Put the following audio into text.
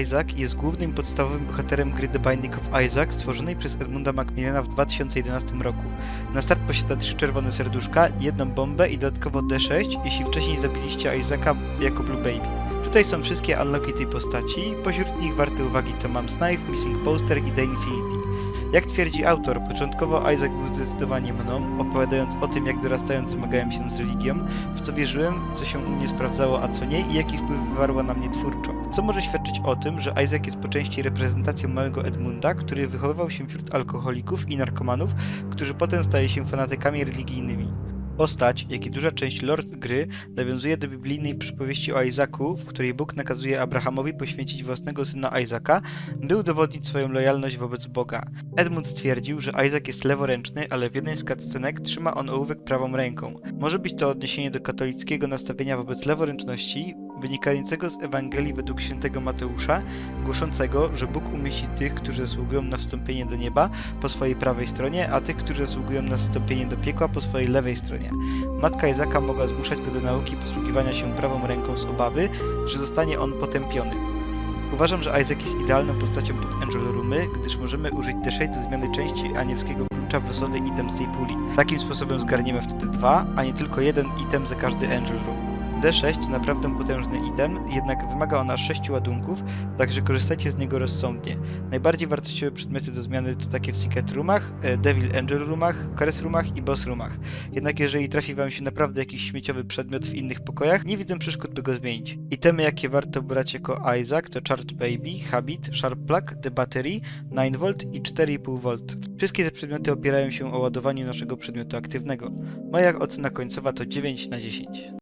Isaac jest głównym podstawowym bohaterem gry The Binding of Isaac stworzonej przez Edmunda Macmillana w 2011 roku. Na start posiada trzy czerwone serduszka, jedną bombę i dodatkowo D6, jeśli wcześniej zabiliście Isaaca jako Blue Baby. Tutaj są wszystkie unlocki tej postaci, pośród nich warte uwagi to Mom's Knife, Missing Poster i The Infinity. Jak twierdzi autor, początkowo Isaac był zdecydowanie mną, opowiadając o tym, jak dorastając zmagałem się z religią, w co wierzyłem, co się u mnie sprawdzało, a co nie i jaki wpływ wywarła na mnie twórczo. Co może świadczyć o tym, że Isaac jest po części reprezentacją małego Edmunda, który wychowywał się wśród alkoholików i narkomanów, którzy potem staje się fanatykami religijnymi. Postać, jak i duża część lore gry nawiązuje do biblijnej przypowieści o Izaku, w której Bóg nakazuje Abrahamowi poświęcić własnego syna Izaka, by udowodnić swoją lojalność wobec Boga. Edmund stwierdził, że Isaac jest leworęczny, ale w jednej z cutscenek trzyma on ołówek prawą ręką. Może być to odniesienie do katolickiego nastawienia wobec leworęczności, wynikającego z Ewangelii według świętego Mateusza, głoszącego, że Bóg umieści tych, którzy zasługują na wstąpienie do nieba po swojej prawej stronie, a tych, którzy zasługują na wstąpienie do piekła po swojej lewej stronie. Matka Izaka mogła zmuszać go do nauki posługiwania się prawą ręką z obawy, że zostanie on potępiony. Uważam, że Isaac jest idealną postacią pod Angel Roomy, gdyż możemy użyć D6 do zmiany części anielskiego klucza w losowy item z tej puli. Takim sposobem zgarniemy wtedy dwa, a nie tylko jeden item za każdy Angel Room. D6 to naprawdę potężny item, jednak wymaga on aż 6 ładunków, także korzystajcie z niego rozsądnie. Najbardziej wartościowe przedmioty do zmiany to takie w Secret Roomach, e, Devil Angel Roomach, Curse Roomach i Boss Roomach. Jednak jeżeli trafi wam się naprawdę jakiś śmieciowy przedmiot w innych pokojach, nie widzę przeszkód, by go zmienić. Itemy, jakie warto brać jako Isaac to Charge Baby, Habit, Sharp Plug, The Battery, 9V i 4,5V. Wszystkie te przedmioty opierają się o ładowaniu naszego przedmiotu aktywnego. Moja ocena końcowa to 9 na 10.